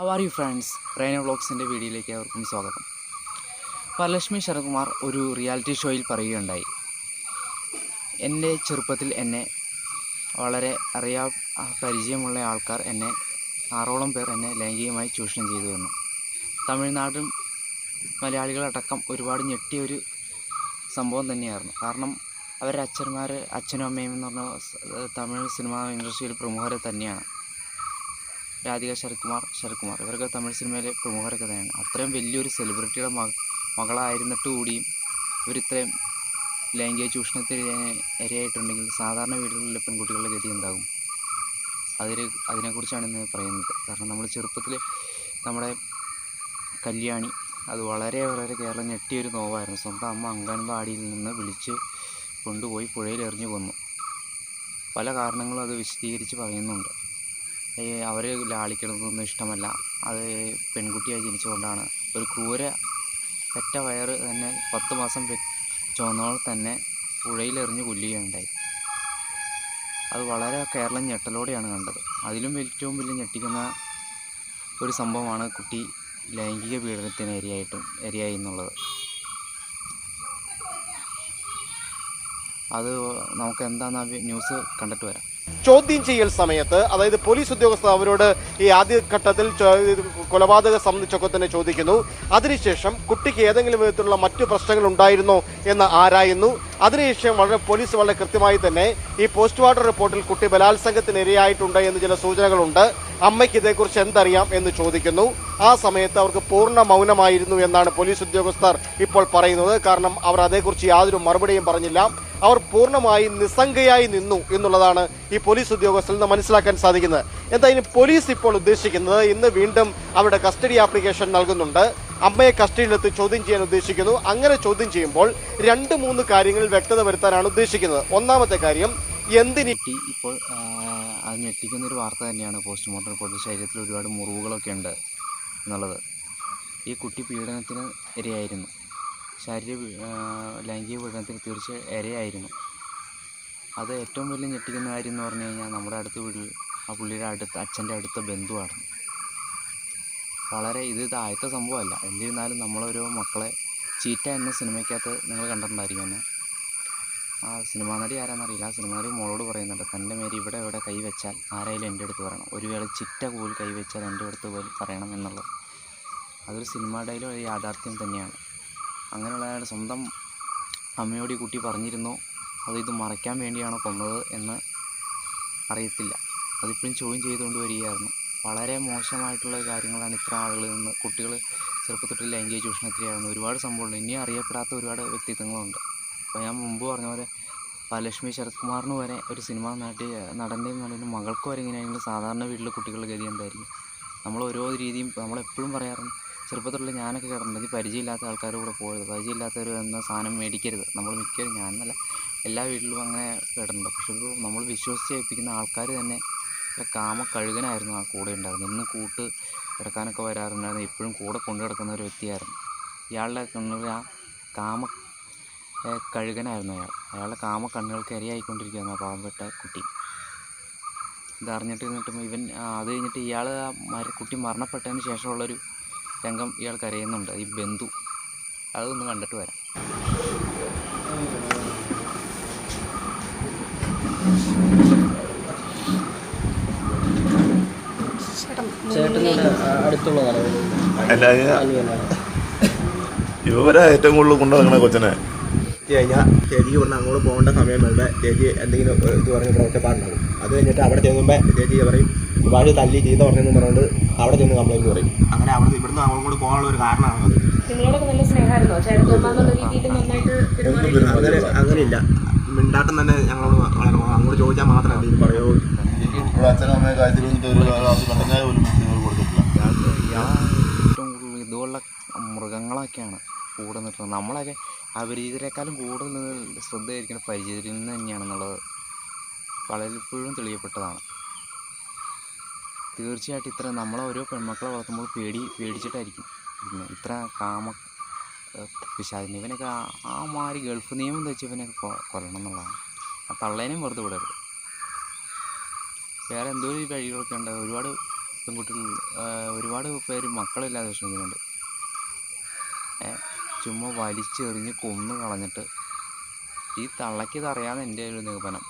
How are you friends Raina വ്ളോഗ്സിന്റെ വീഡിയോയിലേക്ക് അവർക്കും സ്വാഗതം. വരലക്ഷ്മി ശരത്കുമാർ ഒരു റിയാലിറ്റി ഷോയിൽ പറയുകയുണ്ടായി. എന്റെ ചെറുപ്പത്തിൽ എന്നെ വളരെ അറിയാ പരിചയമുള്ള ആൾക്കാർ എന്നെ ആറോളം പേർ എന്നെ ലൈംഗികമായി ചൂഷണം ചെയ്തു തന്നു തമിഴ്നാടും മലയാളികളടക്കം ഒരുപാട് ഞെട്ടിയ ഒരു സംഭവം തന്നെയായിരുന്നു. കാരണം അവരുടെ അച്ഛന്മാർ അച്ഛനും അമ്മയും എന്ന് പറഞ്ഞ തമിഴ് സിനിമ ഇൻഡസ്ട്രിയിൽ പ്രമുഖരെ തന്നെയാണ്. രാധിക ശരത്കുമാർ ശരത്കുമാർ. ഇവരൊക്കെ തമിഴ് സിനിമയിലെ പ്രമുഖരൊക്കെ തന്നെയാണ് അത്രയും വലിയൊരു സെലിബ്രിറ്റിയുടെ മക മകളായിരുന്നിട്ട് കൂടിയും ഇവരിത്രയും ലൈംഗിക ചൂഷണത്തിന് ഇരയായിട്ടുണ്ടെങ്കിൽ സാധാരണ വീടുകളിലെ പെൺകുട്ടികളുടെ ഗതി എന്താകും? അതിൽ അതിനെക്കുറിച്ചാണ് ഇന്ന് പറയുന്നത്. കാരണം നമ്മൾ ചെറുപ്പത്തിൽ നമ്മുടെ കല്യാണി അത് വളരെ വളരെ കേരളം ഞെട്ടിയൊരു നോവായിരുന്നു. സ്വന്തം അമ്മ അംഗൻവാടിയിൽ നിന്ന് വിളിച്ച് കൊണ്ടുപോയി പുഴയിൽ എറിഞ്ഞു കൊന്നു. പല കാരണങ്ങളും അത് വിശദീകരിച്ച് പറയുന്നുണ്ട്. അവർ ലാളിക്കണതൊന്നും ഇഷ്ടമല്ല. അത് പെൺകുട്ടിയായി ജനിച്ചുകൊണ്ടാണ്. ഒരു കൂര പെറ്റ വയറ് തന്നെ പത്ത് മാസം ചുവന്നവൾ തന്നെ പുഴയിലെറിഞ്ഞ് കൊല്ലുകയുണ്ടായി. അത് വളരെ കേരളം ഞെട്ടലോടെയാണ് കണ്ടത്. അതിലും ഏറ്റവും വലിയ ഞെട്ടിക്കുന്ന ഒരു സംഭവമാണ് കുട്ടി ലൈംഗിക പീഡനത്തിന് ഇരയായിട്ടും ഇരയായി എന്നുള്ളത്. അത് നമുക്ക് എന്താണെന്ന് ന്യൂസ് കണ്ടിട്ട് വരാം. ചോദ്യം ചെയ്യൽ സമയത്ത് അതായത് പോലീസ് ഉദ്യോഗസ്ഥർ അവരോട് ഈ ആദ്യഘട്ടത്തിൽ ഘട്ടത്തിൽ കൊലപാതക സംബന്ധിച്ചൊക്കെ തന്നെ ചോദിക്കുന്നു. അതിനുശേഷം കുട്ടിക്ക് ഏതെങ്കിലും വിധത്തിലുള്ള മറ്റു പ്രശ്നങ്ങൾ ഉണ്ടായിരുന്നോ എന്ന് ആരായുന്നു. അതിനുശേഷം വളരെ പോലീസ് വളരെ കൃത്യമായി തന്നെ ഈ പോസ്റ്റ്മോർട്ടം റിപ്പോർട്ടിൽ കുട്ടി ബലാത്സംഗത്തിന് ഇരയായിട്ടുണ്ട് എന്ന് ചില സൂചനകളുണ്ട്. അമ്മയ്ക്ക് ഇതേക്കുറിച്ച് എന്തറിയാം എന്ന് ചോദിക്കുന്നു. ആ സമയത്ത് അവർക്ക് പൂർണ മൗനമായിരുന്നു എന്നാണ് പോലീസ് ഉദ്യോഗസ്ഥർ ഇപ്പോൾ പറയുന്നത്. കാരണം അവർ അതേക്കുറിച്ച് യാതൊരു മറുപടിയും പറഞ്ഞില്ല. അവർ പൂർണമായി നിസ്സംഗയായി നിന്നു എന്നുള്ളതാണ് ഈ പോലീസ് ഉദ്യോഗസ്ഥരിൽ നിന്ന് മനസ്സിലാക്കാൻ സാധിക്കുന്നത്. എന്തായാലും പോലീസ് ഇപ്പോൾ ഉദ്ദേശിക്കുന്നത് ഇന്ന് വീണ്ടും അവരുടെ കസ്റ്റഡി ആപ്ലിക്കേഷൻ നൽകുന്നുണ്ട്. അമ്മയെ കസ്റ്റഡിയിലെത്തി ചോദ്യം ചെയ്യാൻ ഉദ്ദേശിക്കുന്നു. അങ്ങനെ ചോദ്യം ചെയ്യുമ്പോൾ രണ്ട് മൂന്ന് കാര്യങ്ങൾ വ്യക്തത വരുത്താനാണ് ഉദ്ദേശിക്കുന്നത്. ഒന്നാമത്തെ കാര്യം എന്തിനി ഇപ്പോൾ അത് ഞെട്ടിക്കുന്ന ഒരു വാർത്ത തന്നെയാണ്. പോസ്റ്റ്മോർട്ടം റിപ്പോർട്ട് ശരീരത്തിൽ ഒരുപാട് മുറിവുകളൊക്കെ ഉണ്ട് എന്നുള്ളത്. ഈ കുട്ടി പീഡനത്തിന് ഇരയായിരുന്നു. ശാരീരിക ലൈംഗിക പീഡനത്തിന് തീർച്ച ഇരയായിരുന്നു. അത് ഏറ്റവും വലിയ ഞെട്ടിക്കുന്ന കാര്യം എന്ന് പറഞ്ഞു കഴിഞ്ഞാൽ നമ്മുടെ അടുത്ത വീട്ടിൽ ആ പുള്ളിയുടെ അടുത്ത അച്ഛന്റെ അടുത്ത ബന്ധുവാണ്. വളരെ ഇത് ഇതാദ്യത്തെ സംഭവമല്ല. എന്നിരുന്നാലും നമ്മളൊരു മക്കളെ ചീറ്റ എന്ന സിനിമയ്ക്കകത്ത് നിങ്ങൾ കണ്ടിട്ടുണ്ടായിരിക്കും തന്നെ ആ സിനിമാ നടി ആരാന്നറിയില്ല. ആ സിനിമാ നടി മോളോട് പറയുന്നുണ്ട് തന്റെ മേരി ഇവിടെ ഇവിടെ കൈ വെച്ചാൽ ആരായാലും എന്റെ അടുത്ത് പറയണം. ഒരു വേള ചിറ്റ പോലും കൈ വെച്ചാൽ എന്റെ അടുത്ത് പോലും പറയണം എന്നുള്ളത്. അതൊരു സിനിമാ ഡയലോഗ് യാഥാർത്ഥ്യം തന്നെയാണ്. അങ്ങനെയുള്ള അയാളുടെ സ്വന്തം അമ്മയോട് ഈ കുട്ടി പറഞ്ഞിരുന്നു. അത് ഇത് മറയ്ക്കാൻ വേണ്ടിയാണോ കൊന്നത് എന്ന് അറിയത്തില്ല. അതിപ്പോഴും ചോദ്യം ചെയ്തുകൊണ്ട് വരികയായിരുന്നു. വളരെ മോശമായിട്ടുള്ള കാര്യങ്ങളാണ് ഇത്ര ആളുകളിൽ നിന്ന് കുട്ടികൾ ചെറുപ്പത്തൊട്ട് ലൈംഗിക ചൂഷണത്തിലായിരുന്നു. ഒരുപാട് സംഭവങ്ങൾ ഇനിയും അറിയപ്പെടാത്ത ഒരുപാട് വ്യക്തിത്വങ്ങളുണ്ട്. അപ്പോൾ ഞാൻ മുമ്പ് പറഞ്ഞ പോലെ ലക്ഷ്മി ശരത് കുമാറിന് വരെ ഒരു സിനിമ നാട്ടി നടന്റെയും നടനും മകൾക്ക് വരെ ഇങ്ങനെയാണെങ്കിൽ സാധാരണ വീട്ടിലെ കുട്ടികളുടെ ഗതി എന്തായിരിക്കും? നമ്മൾ ഓരോ രീതിയും നമ്മളെപ്പോഴും പറയാറുണ്ട്. ചെറുപ്പത്തിലുള്ള ഞാനൊക്കെ കിടന്നിട്ടുണ്ടെങ്കിൽ പരിചയമില്ലാത്ത ആൾക്കാരുടെ കൂടെ പോകരുത് പരിചയമില്ലാത്തവർ എന്ന സാധനം മേടിക്കരുത്. നമ്മൾ മിക്കവരും ഞാനെന്നല്ല എല്ലാ വീട്ടിലും അങ്ങനെ കിടന്നുണ്ട്. പക്ഷെ ഇപ്പോൾ നമ്മൾ വിശ്വസിച്ച് ഏൽപ്പിക്കുന്ന ആൾക്കാർ തന്നെ കാമ കഴുകനായിരുന്നു ആ കൂടെ ഉണ്ടായിരുന്നത്. ഇന്ന് കൂട്ട് കിടക്കാനൊക്കെ വരാറുണ്ടായിരുന്നു. ഇപ്പോഴും കൂടെ കൊണ്ടു കിടക്കുന്ന ഒരു വ്യക്തിയായിരുന്നു. ഇയാളുടെ കണ്ണുകൾ ആ കാമ കഴുകനായിരുന്നു അയാൾ. അയാളുടെ കാമ കണ്ണുകൾക്ക് ഇരയായിക്കൊണ്ടിരിക്കുകയാണ് ആ പാവപ്പെട്ട കുട്ടി. ഇതറിഞ്ഞിട്ട് അറിഞ്ഞിട്ട് ഇവൻ അത് കഴിഞ്ഞിട്ട് ഇയാൾ കുട്ടി മരണപ്പെട്ടതിന് ശേഷമുള്ളൊരു രംഗം ഇയാൾ കരയുന്നുണ്ട്. ഈ ബന്ധു. അതൊന്ന് കണ്ടിട്ട് വരാം. ഇവരാ ഏറ്റവും കൂടുതൽ കൊണ്ടു നടക്കണ കൊച്ചനെ കഴിഞ്ഞാൽ ചേച്ചിക്ക് ഇവിടുന്ന് അങ്ങോട്ട് പോകേണ്ട സമയം വരുമ്പോൾ ചേച്ചി എന്തെങ്കിലും ഇത് പറഞ്ഞിട്ട് ഒറ്റപ്പാടുണ്ടാകും അത് കഴിഞ്ഞിട്ട് അവിടെ ചെന്നുമ്പോൾ ചേച്ചി പറയും ഒരുപാട് തല്ലി ചീത്ത പറഞ്ഞെന്ന് പറഞ്ഞുകൊണ്ട് അവിടെ ചെന്ന് കംപ്ലൈന്റ് പറയും. അങ്ങനെ അവിടെ ഇവിടുന്ന് അങ്ങോട്ട് പോകാനുള്ള ഒരു കാരണമാണ് അത്. അങ്ങനെ അങ്ങനെയില്ല. മിണ്ടാട്ടം തന്നെ ഞങ്ങളോട് വളരെ. അങ്ങോട്ട് ചോദിച്ചാൽ മാത്രമേ എന്തെങ്കിലും പറയൂ. അച്ഛനും അമ്മയെ കൊടുത്തിട്ടില്ല. ഏറ്റവും കൂടുതൽ ഇതുപോലുള്ള മൃഗങ്ങളൊക്കെയാണ് കൂടെ നിൽക്കുന്നത്. നമ്മളൊക്കെ അപരിചിതരെക്കാളും കൂടുതൽ ശ്രദ്ധയായിരിക്കണം പരിചിതരിൽ നിന്ന് തന്നെയാണെന്നുള്ളത് പലപ്പോഴും തെളിയപ്പെട്ടതാണ്. തീർച്ചയായിട്ടും ഇത്ര നമ്മളെ ഓരോ പെൺമക്കളെ വളർത്തുമ്പോൾ പേടി പേടിച്ചിട്ടായിരിക്കും. ഇത്ര കാമ പിശാചിന് ഇവനൊക്കെ ആ- മാതിരി ഗൾഫ് നിയമം വെച്ച് ഇവനൊക്കെ കൊല്ലണം എന്നുള്ളതാണ്. ആ തള്ളേനെയും വെറുതെ വിടരുത്. വേറെ എന്തോ ഒരു വഴികളൊക്കെ ഉണ്ട്. ഒരുപാട് പെൺകുട്ടികൾ ഒരുപാട് പേര് മക്കളില്ലാതെ വിഷമിക്കുന്നുണ്ട്. ഏ ചുമ്മാ വലിച്ചെറിഞ്ഞ് കൊന്നു കളഞ്ഞിട്ട് ഈ തള്ളയ്ക്ക് ഇതറിയാതെ എന്റെ ഒരു നിഗമനം.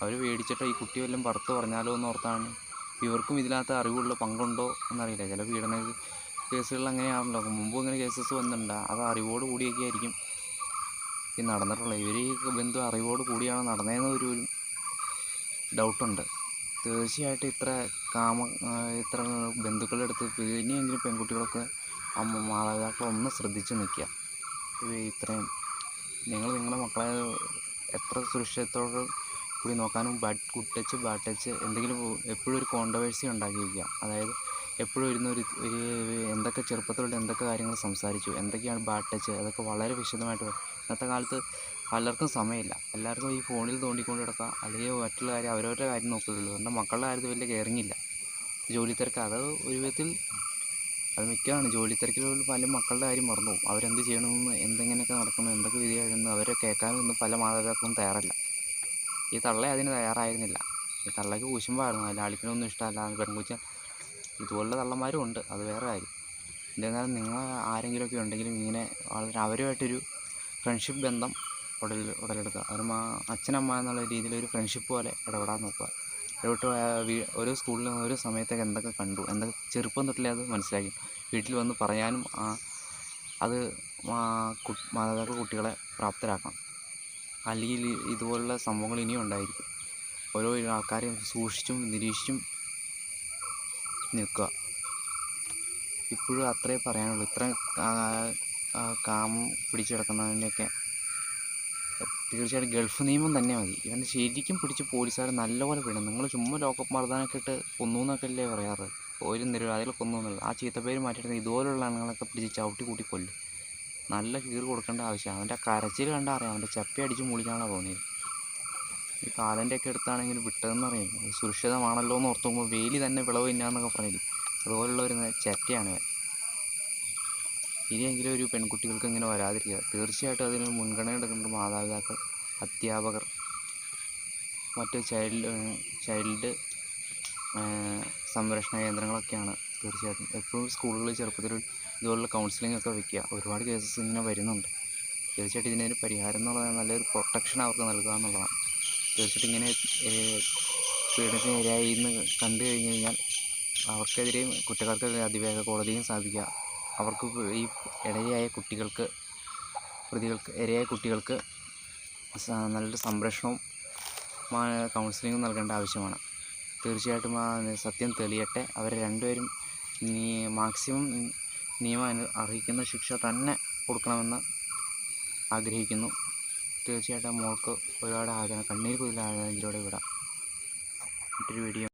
അവർ മേടിച്ചിട്ട് ഈ കുട്ടി വല്ലതും പുറത്ത് പറഞ്ഞാലോ എന്ന് ഓർത്താണ്. ഇവർക്കും ഇതിനകത്ത് അറിവുള്ള പങ്കുണ്ടോ എന്നറിയില്ല. ചില പീഡന കേസുകളിൽ അങ്ങനെയാണല്ലോ. മുമ്പ് ഇങ്ങനെ കേസസ് വന്നിട്ടുണ്ട്. അത് അറിവോട് കൂടിയൊക്കെ ആയിരിക്കും. ഈ നടന്നിട്ടുള്ളത് ഇവർ ഈ ബന്ധു അറിവോട് കൂടിയാണ് നടന്നതെന്ന് ഒരു ഡൗട്ടുണ്ട് തീർച്ചയായിട്ടും ഇത്ര കാമ ഇത്ര ബന്ധുക്കളുടെ അടുത്ത് ഇനിയെങ്കിലും പെൺകുട്ടികളൊക്കെ അമ്മ മാതാപിതാക്കൾ ഒന്ന് ശ്രദ്ധിച്ച് നിൽക്കുക. ഇത് ഇത്രയും നിങ്ങൾ നിങ്ങളുടെ മക്കളെ എത്ര സുരക്ഷിതത്തോട് കൂടി നോക്കാനും ബാഡ് ഗുഡ് ടച്ച് എന്തെങ്കിലും എപ്പോഴും ഒരു കോൺട്രവേഴ്സി ഉണ്ടാക്കി വയ്ക്കുക അതായത് എപ്പോഴും ഇരുന്ന് ഒരു എന്തൊക്കെ ചെറുപ്പത്തിലുള്ള എന്തൊക്കെ കാര്യങ്ങൾ സംസാരിച്ചു എന്തൊക്കെയാണ് ബാഡ് അതൊക്കെ വളരെ വിശദമായിട്ട് ഇന്നത്തെ കാലത്ത് പലർക്കും സമയമില്ല. എല്ലാവർക്കും ഈ ഫോണിൽ തോണ്ടിക്കൊണ്ട് കിടക്കുക അല്ലെങ്കിൽ മറ്റുള്ള കാര്യം അവരവരുടെ കാര്യം നോക്കുകയുള്ളൂ എന്റെ മക്കളുടെ കാര്യത്തിൽ വലിയ കയറിങ്ങില്ല ജോലി തിരക്ക് അത് ഒരു വിധത്തിൽ അത് മിക്കതാണ് ജോലി തിരക്കിലുള്ള പല മക്കളുടെ കാര്യം മറന്നു പോകും അവരെന്ത് ചെയ്യണമെന്ന് എന്തെങ്ങനെയൊക്കെ നടക്കുന്നു എന്തൊക്കെ വിധി കഴിയുന്നു അവരെ കേൾക്കാനൊന്നും പല മാതാപിതാക്കളും തയ്യാറല്ല. ഈ തള്ള അതിന് തയ്യാറായിരുന്നില്ല. ഈ തള്ളയ്ക്ക് കുശുമ്പായിരുന്നു അതിൽ ആളിക്കണമൊന്നും ഇഷ്ടമല്ല. പെൺകുച്ച ഇതുപോലുള്ള തള്ളന്മാരും ഉണ്ട്. അത് വേറെ കാര്യം. എന്നിരുന്നാലും നിങ്ങൾ ആരെങ്കിലുമൊക്കെ ഉണ്ടെങ്കിലും ഇങ്ങനെ വളരെ അവരുമായിട്ടൊരു ഫ്രണ്ട്ഷിപ്പ് ബന്ധം ഉടൽ ഉടലെടുക്കുക. അവർ മാ അച്ഛനമ്മ എന്നുള്ള രീതിയിലൊരു ഫ്രണ്ട്ഷിപ്പ് പോലെ ഇടപെടാൻ നോക്കുക. ഇടപെട്ട് ഓരോ സ്കൂളിലും ഓരോ സമയത്തൊക്കെ എന്തൊക്കെ കണ്ടു എന്തൊക്കെ ചെറുപ്പം തൊട്ടിലേ അത് മനസ്സിലാക്കി വീട്ടിൽ വന്ന് പറയാനും അത് മാതാപിതാക്കൾ കുട്ടികളെ പ്രാപ്തരാക്കണം. അല്ലെങ്കിൽ ഇതുപോലുള്ള സംഭവങ്ങൾ ഇനിയും ഉണ്ടായിരിക്കും. ഓരോ ആൾക്കാരെയും സൂക്ഷിച്ചും നിരീക്ഷിച്ചും നിൽക്കുക. ഇപ്പോഴും അത്രേ പറയാനുള്ളൂ. ഇത്ര കാമം പിടിച്ചു കിടക്കുന്നതിന്റെയൊക്കെ തീർച്ചയായിട്ടും ഗൾഫ് നിയമം തന്നെ മതി. ഇവനെ ശരിക്കും പിടിച്ച് പോലീസുകാർ നല്ലപോലെ വിടും നിങ്ങൾ ചുമ്മാ ലോക്കപ്പ് മർദ്ദനമൊക്കെ ഇട്ട് കൊന്നു എന്നൊക്കെ അല്ലേ പറയാറ്? ഒരു നിരപരാധികൾ കൊന്നു എന്നുള്ള ആ പേര് മാറ്റിയിട്ട് ഇതുപോലുള്ള ആണുങ്ങളൊക്കെ പിടിച്ച് ചവിട്ടി കൂട്ടി കൊല്ലും. നല്ല കീറ് കൊടുക്കേണ്ട ആവശ്യമാണ്. അവന്റെ കരച്ചിൽ കണ്ടാൽ അറിയാം. അവന്റെ ചപ്പി അടിച്ച് മൂളിക്കാനാണ് തോന്നിയത് ഈ കാലന്റെ ഒക്കെ എടുത്താണെങ്കിൽ വിട്ടതെന്ന് അറിയാം സുരക്ഷിതമാണല്ലോ എന്ന് ഓർത്തുമ്പോൾ വേലി തന്നെ വിളവ് ഇന്നാന്നൊക്കെ പറയില്ലേ അതുപോലുള്ള ഒരു ചറ്റയാണ് ഇവൻ. ഇനിയെങ്കിലും ഒരു പെൺകുട്ടികൾക്ക് ഇങ്ങനെ വരാതിരിക്കുക. തീർച്ചയായിട്ടും അതിന് മുൻഗണന എടുക്കേണ്ട മാതാപിതാക്കൾ അധ്യാപകർ മറ്റ് ചൈൽഡ് ചൈൽഡ് സംരക്ഷണ കേന്ദ്രങ്ങളൊക്കെയാണ് തീർച്ചയായിട്ടും. എപ്പോഴും സ്കൂളുകളിൽ ചെറുപ്പത്തിൽ ഇതുപോലുള്ള കൗൺസിലിംഗ് ഒക്കെ വയ്ക്കുക ഒരുപാട് കേസസ് ഇങ്ങനെ വരുന്നുണ്ട്. തീർച്ചയായിട്ടും ഇതിനൊരു പരിഹാരം എന്നുള്ളത് നല്ലൊരു പ്രൊട്ടക്ഷൻ അവർക്ക് നൽകുക എന്നുള്ളതാണ്. തീർച്ചയായിട്ടും ഇങ്ങനെ പീഡനത്തിന് ഇരയായി എന്ന് കണ്ടു കഴിഞ്ഞ് കഴിഞ്ഞാൽ അവർക്കെതിരെയും കുറ്റക്കാർക്കെതിരെ അതിവേഗ കോടതിയും സ്ഥാപിക്കുക. അവർക്ക് ഈ ഇടയായ കുട്ടികൾക്ക് പ്രതികൾക്ക് ഇരയായ കുട്ടികൾക്ക് നല്ലൊരു സംരക്ഷണവും കൗൺസിലിങ്ങും നൽകേണ്ട ആവശ്യമാണ്. തീർച്ചയായിട്ടും സത്യം തെളിയട്ടെ. അവർ രണ്ടുപേരും നീ മാക്സിമം നിയമം അർഹിക്കുന്ന ശിക്ഷ തന്നെ കൊടുക്കണമെന്ന് ആഗ്രഹിക്കുന്നു. തീർച്ചയായിട്ടും മോൾക്ക് ഒരുപാട് ആഗ്രഹം കണ്ണീർ കുതിൽ ആഗ്രഹത്തിലൂടെ വിടാം. മറ്റൊരു വീഡിയോ